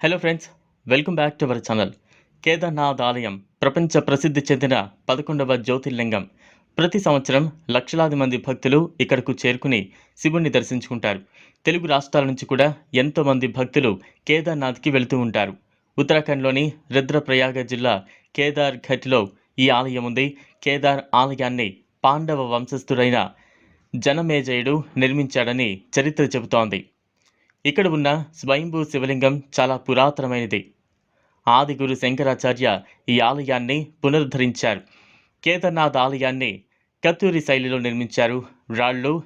Hello friends welcome back to our channel Kedarnath ఆలయం ప్రపంచ ప్రసిద్ధి చెందిన పదకొండవ జ్యోతిర్లింగం. ప్రతి సంవత్సరం లక్షలాది మంది భక్తులు ఇక్కడకు చేరుకుని శివుణ్ణి దర్శించుకుంటారు. తెలుగు రాష్ట్రాల నుంచి కూడా ఎంతోమంది భక్తులు కేదార్నాథ్కి వెళుతూ ఉంటారు. ఉత్తరాఖండ్లోని రుద్రప్రయాగ జిల్లా కేదార్ ఘట్లో ఈ ఆలయం ఉంది. కేదార్ ఆలయాన్ని పాండవ వంశస్థుడైన జనమేజయుడు నిర్మించాడని చరిత్ర చెబుతోంది. ఇక్కడ ఉన్న స్వయంభూ శివలింగం చాలా పురాతనమైనది. ఆదిగురు శంకరాచార్య ఈ ఆలయాన్ని పునరుద్ధరించారు. కేదార్నాథ్ ఆలయాన్ని కత్తూరి శైలిలో నిర్మించారు. రాళ్ళు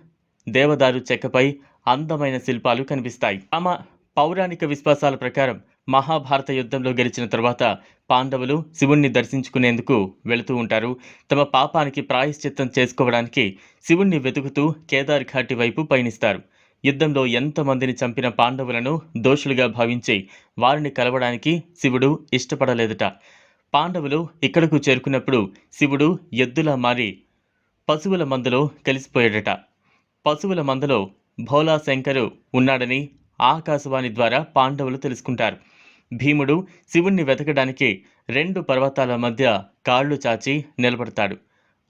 దేవదారు చెక్కపై అందమైన శిల్పాలు కనిపిస్తాయి. తమ పౌరాణిక విశ్వాసాల ప్రకారం మహాభారత యుద్ధంలో గెలిచిన తర్వాత పాండవులు శివుణ్ణి దర్శించుకునేందుకు వెళుతూ ఉంటారు. తమ పాపానికి ప్రాయశ్చిత్తం చేసుకోవడానికి శివుణ్ణి వెతుకుతూ కేదార్ ఘాటి వైపు పయనిస్తారు. యుద్ధంలో ఎంతమందిని చంపిన పాండవులను దోషులుగా భావించి వారిని కలవడానికి శివుడు ఇష్టపడలేదట. పాండవులు ఇక్కడకు చేరుకున్నప్పుడు శివుడు ఎద్దులా మారి పశువుల మందలో కలిసిపోయాడట. పశువుల మందలో భోలా శంకరు ఉన్నాడని ఆకాశవాణి ద్వారా పాండవులు తెలుసుకుంటారు. భీముడు శివుణ్ణి వెతకడానికి రెండు పర్వతాల మధ్య కాళ్ళు చాచి నిలబడతాడు.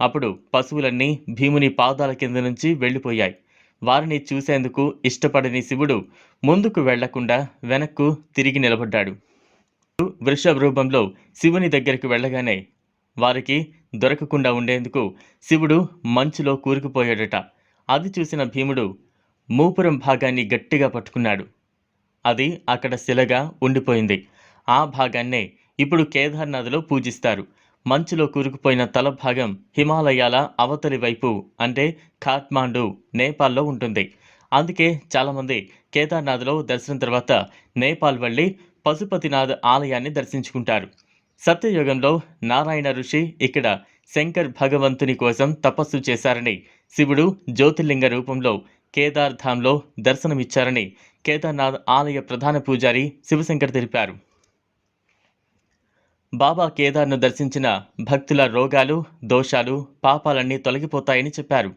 అప్పుడు పశువులన్నీ భీముని పాదాల కింద నుంచి వెళ్ళిపోయాయి. వారిని చూసేందుకు ఇష్టపడని శివుడు ముందుకు వెళ్ళకుండా వెనక్కు తిరిగి నిలబడ్డాడు. వృషభ రూపంలో శివుని దగ్గరికి వెళ్ళగానే వారికి దొరకకుండా ఉండేందుకు శివుడు మంచులో కూరుకుపోయాడట. అది చూసిన భీముడు మూపురం భాగాన్ని గట్టిగా పట్టుకున్నాడు. అది అక్కడ శిలగా ఉండిపోయింది. ఆ భాగాన్నే ఇప్పుడు కేదార్నాథ్లో పూజిస్తారు. మంచులో కూరుకుపోయిన తల భాగం హిమాలయాల అవతలి వైపు అంటే ఖాట్మాండు నేపాల్లో ఉంటుంది. అందుకే చాలామంది కేదార్నాథ్లో దర్శనం తర్వాత నేపాల్ వెళ్ళి పశుపతినాథ్ ఆలయాన్ని దర్శించుకుంటారు. సత్యయుగంలో నారాయణ ఋషి ఇక్కడ శంకర్ భగవంతుని కోసం తపస్సు చేశారని శివుడు జ్యోతిర్లింగ రూపంలో కేదార్ధామ్లో దర్శనమిచ్చారని కేదార్నాథ్ ఆలయ ప్రధాన పూజారి శివశంకర్ తెలిపారు. బాబా కేదార్ను దర్శించిన భక్తుల రోగాలు దోషాలు పాపాలన్నీ తొలగిపోతాయని చెప్పారు.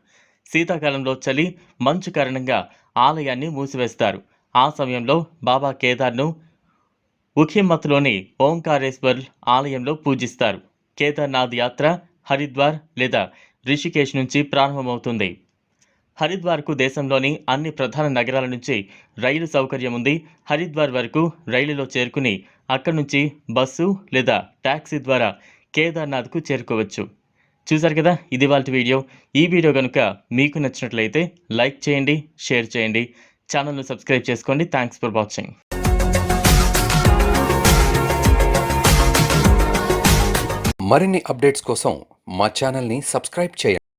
శీతాకాలంలో చలి మంచు కారణంగా ఆలయాన్ని మూసివేస్తారు. ఆ సమయంలో బాబా కేదార్ను ఉఖిమత్లోని ఓంకారేశ్వర్ ఆలయంలో పూజిస్తారు. కేదార్నాథ్ యాత్ర హరిద్వార్ లేదా రిషికేశ్ నుంచి ప్రారంభమవుతుంది. హరిద్వార్కు దేశంలోని అన్ని ప్రధాన నగరాల నుంచి రైలు సౌకర్యం ఉంది. హరిద్వార్ వరకు రైలులో చేరుకుని అక్కడి నుంచి బస్సు లేదా ట్యాక్సీ ద్వారా కేదార్నాథ్కు చేరుకోవచ్చు. చూశారు కదా? ఇది వాళ్ళ వీడియో. ఈ వీడియో కనుక మీకు నచ్చినట్లయితే లైక్ చేయండి షేర్ చేయండి. ఛానల్ను సబ్స్క్రైబ్ చేసుకోండి. Thanks for watching. మరిన్ని అప్డేట్స్ కోసం మా ఛానల్ని సబ్స్క్రైబ్ చేయండి.